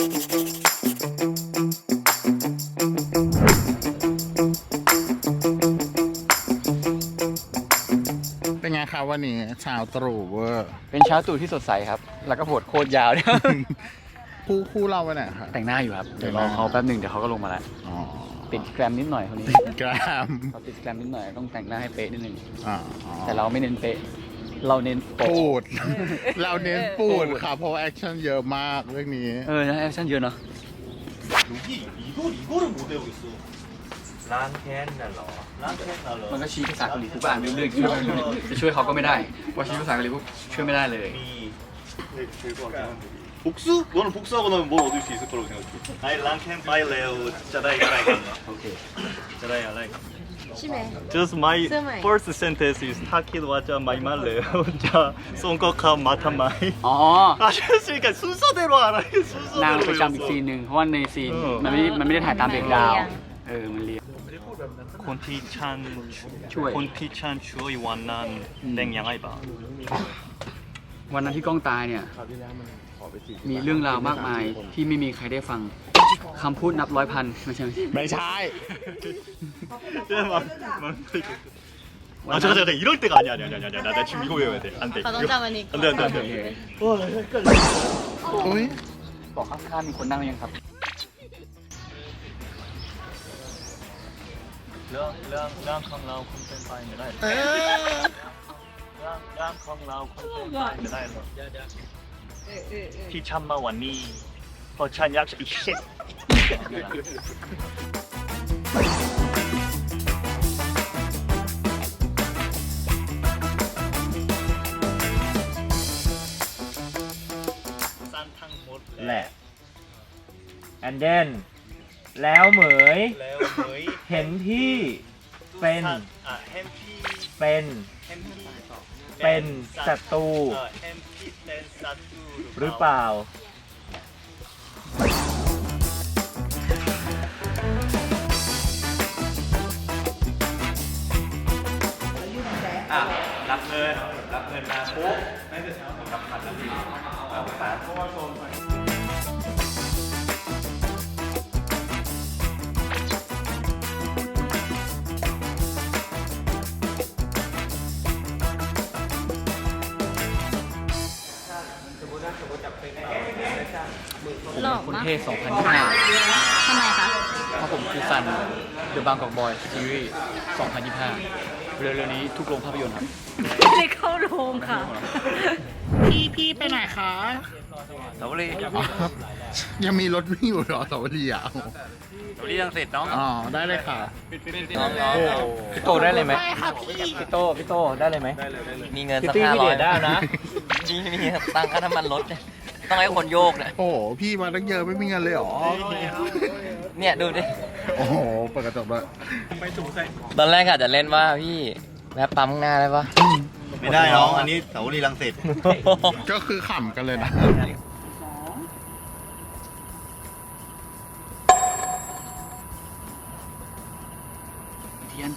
เป็นไงครับวันนี้ชาวตรู่เวอร์เป็นเช้าตู่ที่สดใสครับ แล้วก็โหดโคตรยาวเนี่ย คู่คู่เราไปไหนครับ แต่งหน้าอยู่ครับ เดี๋ยวรอเขาแป๊บหนึ่งเดี๋ยวเขาก็ลงมาแล้วอ๋อติดแกรมนิดหน่อยคนนี้ กรามเขาติดแกรมนิดหน่อยต้องแต่งหน้าให้เป๊ะนิดนึงอ๋อแต่เราไม่เน้นเป๊ะ เราเน้นโป๊ะ ปูด เราเน้นปูด ปูด ค่ะเพราะแอคชั่นเยอะมากเรื่องนี้ เออนะแอคชั่นเยอะเนาะ 여기 이걸 이거를 못 외우겠어. 란텐날러. 란텐날러. มันก็ชี้ภาษาเกาหลีทุกบ้านเรื่องๆช่วยจะช่วยเขาก็ไม่ได้ว่าชี้ภาษาเกาหลีปุ๊บช่วยไม่ได้เลย 복수? 너는 복수하고 나면 뭘 얻을 수 있을 거라고 생각해. I 란캔 바이 레오 짜다이 라이크. โอเค 짜다이 라이크. ใช่ไหม Just my Sumai. first sentence is 타키도 와자 마이 말레오 자 송거카 마타마이. อ๋อ 아셨으니까 순서대로 알아요. นางไป 순서대로 จำอีกซีน 외웠어. หนึ่งเพราะว่าในซีน เออ มันไม่ได้มันไม่ได้ถ่ายตามเบรกดาวน์ มันเรียง เออ มันเรียง 콘티찬 추워요. 콘티찬 추어이 완난 땡양아이바. วันนั้นที่กล้องตายเนี่ย มีเรื่องราวมากมายที่ไม่มีใครได้ฟัง คำพูดนับร้อยพันไม่ใช่ไม่ใช่ไม่ใช่เรื่องมันมัน아 잠깐 잠깐 이럴 때가 아니야 아니야 아니야 아니야 나, 나 지금 이거 외워야 돼안돼 나 혼자 하니까 안돼 안돼 안돼 와 헷갈려 어이 บอกข้างๆมีคนนั่งยังครับเรื่องเรื่องเรื่องของเราคงเป็นไปไม่ได้เรื่องเรื่องของเราคงเป็นไปไม่ได้หรอกที่ช้ำมาวันนี้ Alçan แหละ and then แล้วเหมยเห็นที่เป็นพี่เป็นเป็นเป็นศัตรูหรือเปล่า อะรับเงินรับเงินมาปุ๊บไม่แต่เช้าผมรับพันแล้วพี่เอาไปเพราะว่าโซนหลอกคนมากเท่2025ทำไมคะ เพราะผมคือซัน The Bangkok Boy Series 2025 เร็วๆนี้ทุกโรงภาพยนตร์ครับ ไม่ได้เข้าโรงค่ะ พี่พี่ไปไหนคะสวัสดีอ๋อยังมีรถวิ่งอยู่เหรอสวัสดีอะสวัสดียังเสร็จน้องอ๋อได้เลยค่ะพี่โตได้เลยไหมไปค่ะพี่พี่โตพี่โตได้เลยไหมมีเงินพี่สักตี้ห้าพี่ร้เดอยชได้นะมีมีตังค่าน้ำมันรถเนี่ยต้องให้คนโยกเนี่ยโอ้โหพี่มาตั้งเยอะไม่มีเงินเลยเหรอเนี่ยดูดิ โอ้โหเปิดกระจกด้วยตอนแรกอาจจะเล่นว่าพี่แวะปั๊มข้างหน้าได้ปะ ไม่ได้น้อง อันนี้เสาวรีรังสิตก็คือขำกันเลยนะ เทียน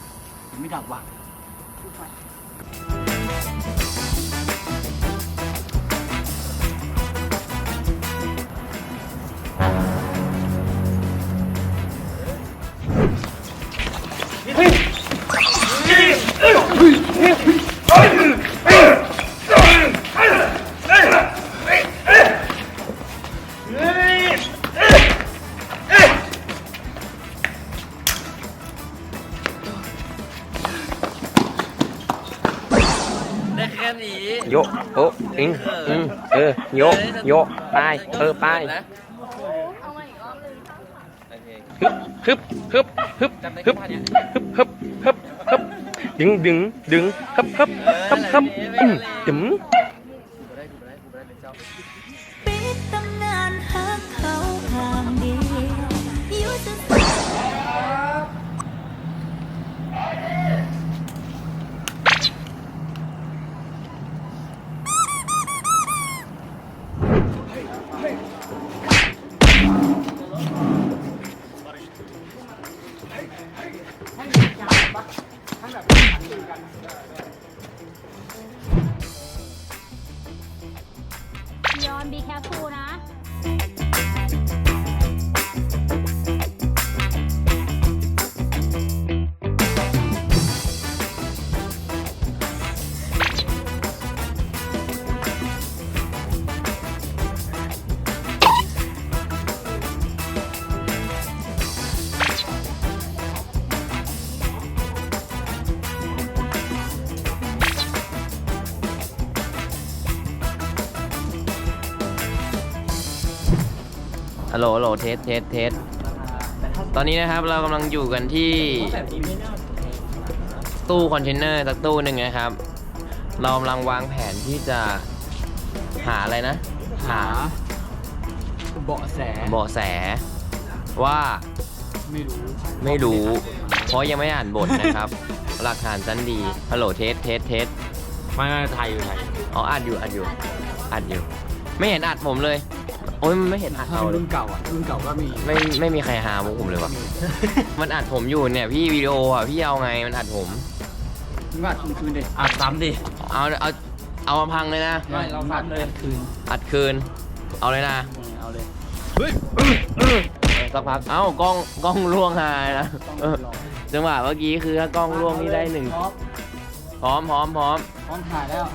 ยังไม่ดับว่ะ โยกโอ้อิงอืมเออโยกโยกไปเออไปนะฮึบฮึบฮึบฮึบฮึบฮึบฮึบฮึบดึงดึงดึงฮึบฮึบฮึบฮึบอืมดึง ยอน be careful นะ ฮัลโหลฮัลโหลเทสเทสเทสตอนนี้นะครับเรากำลังอยู่กันที่ตู้คอนเทนเนอร์สักตู้หนึ่งนะครับ เรากำลังวางแผนที่จะหาอะไรนะ หาเบาะแสเบาะแส ว่าไม่รู้ไม่รู้ เพราะยังไม่อ่านบทนะครับ หลักฐานชั้นดีฮัลโหลเทสเทสเทสไม่ไม่ไทยอยู่ไทยอ๋ออัดอยู่อัดอยู่อัดอยู่ ไม่เห็นอัดผมเลย โอ้ยมันไม่เห็นอัดถ้าเราเป็นเลรุ่ยนเก่าอะ รุ่นเก่าก็มีไม่ไม่มีใครหามุกผมเลยวะมันอัดผมอยู่เนี่ยพี่วิดีโออะพี่เอาไงมันอัดผม มึงก็อัดคืนคืนดิอะซ้ำดิ เอาเอาเอามาพังเลยนะ ไม่เราฟัดเลย คืนอัดคืน เอาเลยนะเอาเลยเออสักพักเอ้ากล้องกล้องล่วงหายนะเออจังหวะเมื่อกี้คือถ้ากล้องล่วงนี่ได้หนึ่งพร้อมพร้อมพร้อมพร้อมพร้อมถ่ายแล้ว